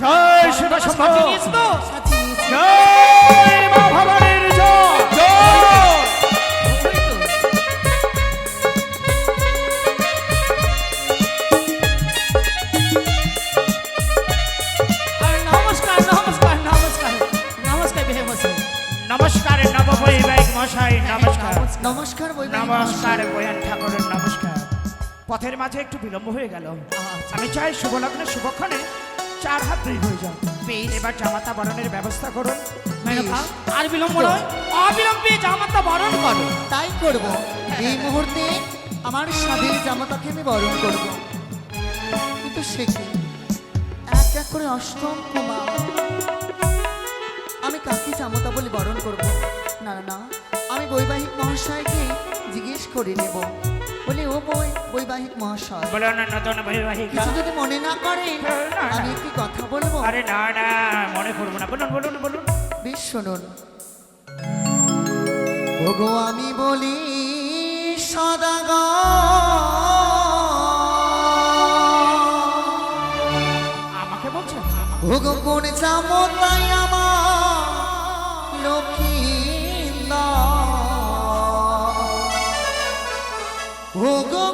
জয় শিব শম্ভু। জয় মা ভবানীর জয়। নমস্কার নমস্কার নমস্কার। নমস্কার বিহে বসে। নমস্কার নববৈবাহিক মশাই নমস্কার। নমস্কার নমস্কার বয়ান ঠাকুরের নমস্কার। পথের মাঝে একটু বিলম্ব হয়ে গেল। আচ্ছা। আমি চাই শুভলগ্নে শুভক্ষণে চার হাত দুই হয়ে যাও। বেশ। এবার জামাতা বরণের ব্যবস্থা করুন। মেনকা আর বিলম্ব নয় অবিলম্বে জামাতা বরণ করো। তাই করব। এই মুহূর্তে আমার স্বাদের জামাতাকে আমি বরণ করব। কিন্তু সে কি? এক এক করে অষ্টম কুমার। আমি কাকে জামাতা বলে বরণ করব? না না না আমি বৈবাহিক মহাশয়কে জিজ্ঞেস করে নেব। বলে ও বই বৈবাহিক মহাশয়। বলো না নতুন বৈবাহিকা। কিছু যদি মনে না করে। আমি একটি কথা বলব? আরে না না মনে করব না। বলুন বলুন বলুন। বেশ শুনুন। ওগো আমি বলি সদাগ আমাকে বলছেন ওগো কোন যাব ওগো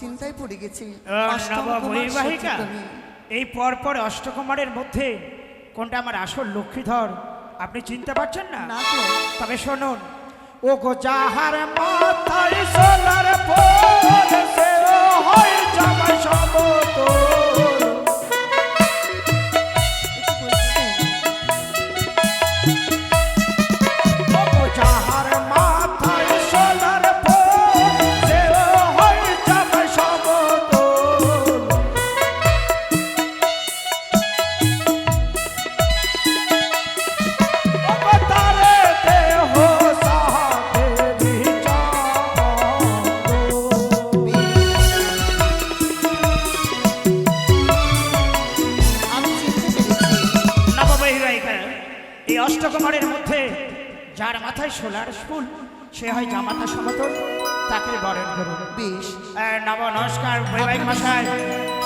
চিন্তায় পড়ে গেছি। নববৈবাহিকা এই পরপর অষ্টকুমারের মধ্যে কোনটা আমার আসল লক্ষ্মীধর? আপনি চিনতে পারছেন না? তবে শুনুন। ও গো যাহার মাথায় সোলার সে হয় সমতল মাথায় সোলার ফুল সে হয় জামাতা সমতল তাকে বরণ করুন বেশ নব নমস্কার বৈবাহিক মশাই।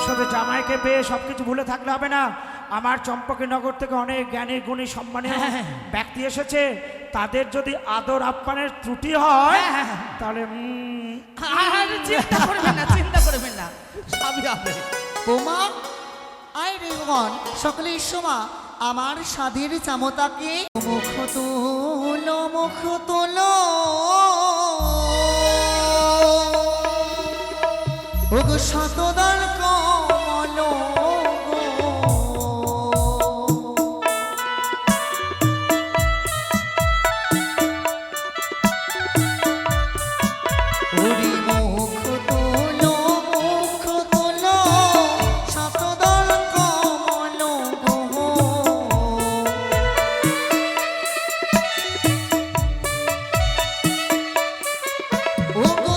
শুধু জামাইকে পেয়ে সব কিছু ভুলে থাকলে হবে না। আমার চম্পকী নগর থেকে অনেক জ্ঞানী গুণী সম্মানীয় ব্যক্তি এসেছে। তাদের যদি আদর আপ্যানের ত্রুটি হয় তাহলে আর চিন্তা করবেন না চিন্তা করবেন না। সবই হবে। বোমা আয় রেগন সকলে সোমা আমার স্বাধীর চামতাকে মুখ তুল। মুখ তুল ওগো কমল গো। Welcome.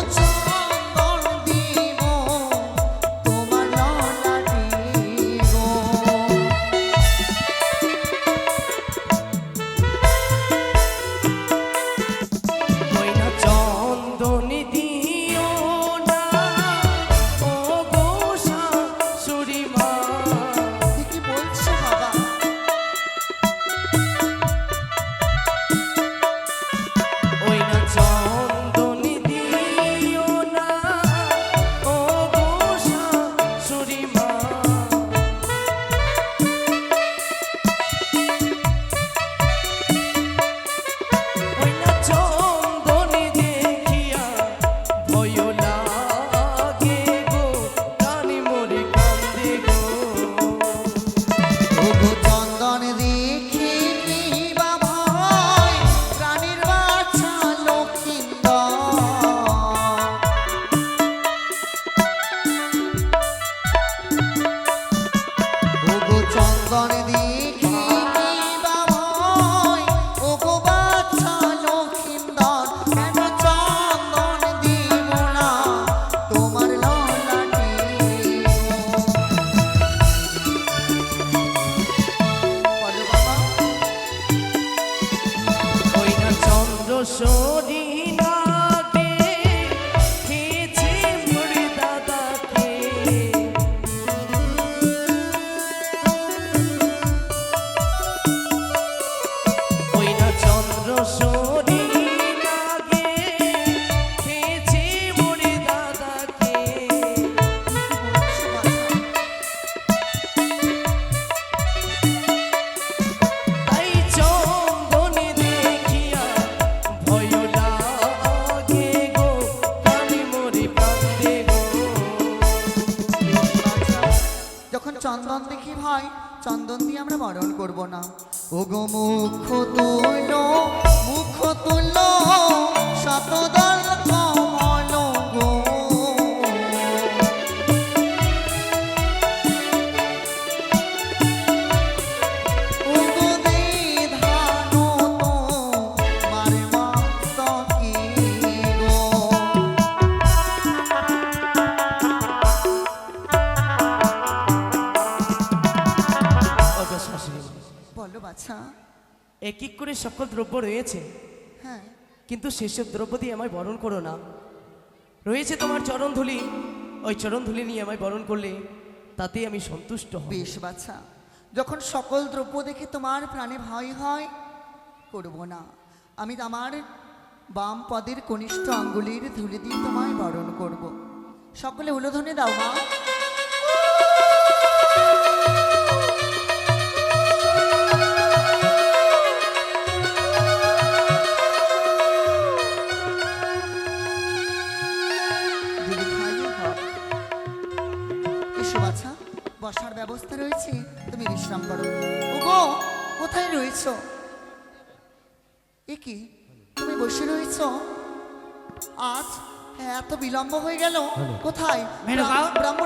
দেখি ভাই চন্দন দিয়ে আমরা বরণ করব না। ওগো মুখ তুলো মুখ তুলো শতদল বাছা এক এক করে সকল দ্রব্য রয়েছে। হ্যাঁ। কিন্তু সেসব দ্রব্য দিয়ে আমায় বরণ করো না। রয়েছে তোমার চরণধুলি ওই চরণধুলি নিয়ে আমায় বরণ করলে তাতেই আমি সন্তুষ্ট হব। বেশ বাছা যখন সকল দ্রব্য দেখে তোমার প্রাণে ভয় হয় করব না। আমি আমার বাম পদের কনিষ্ঠ আঙ্গুলির ধুলি দিয়ে তোমায় বরণ করব। সকলে উলোধনে দাও মা। এসো বাছা বসার ব্যবস্থা রয়েছে তুমি বিশ্রাম করো। ওগো কোথায় রয়েছ? এ কি তুমি বসে রয়েছ? আজ এত বিলম্ব হয়ে গেল কোথায়? ব্রাহ্মণ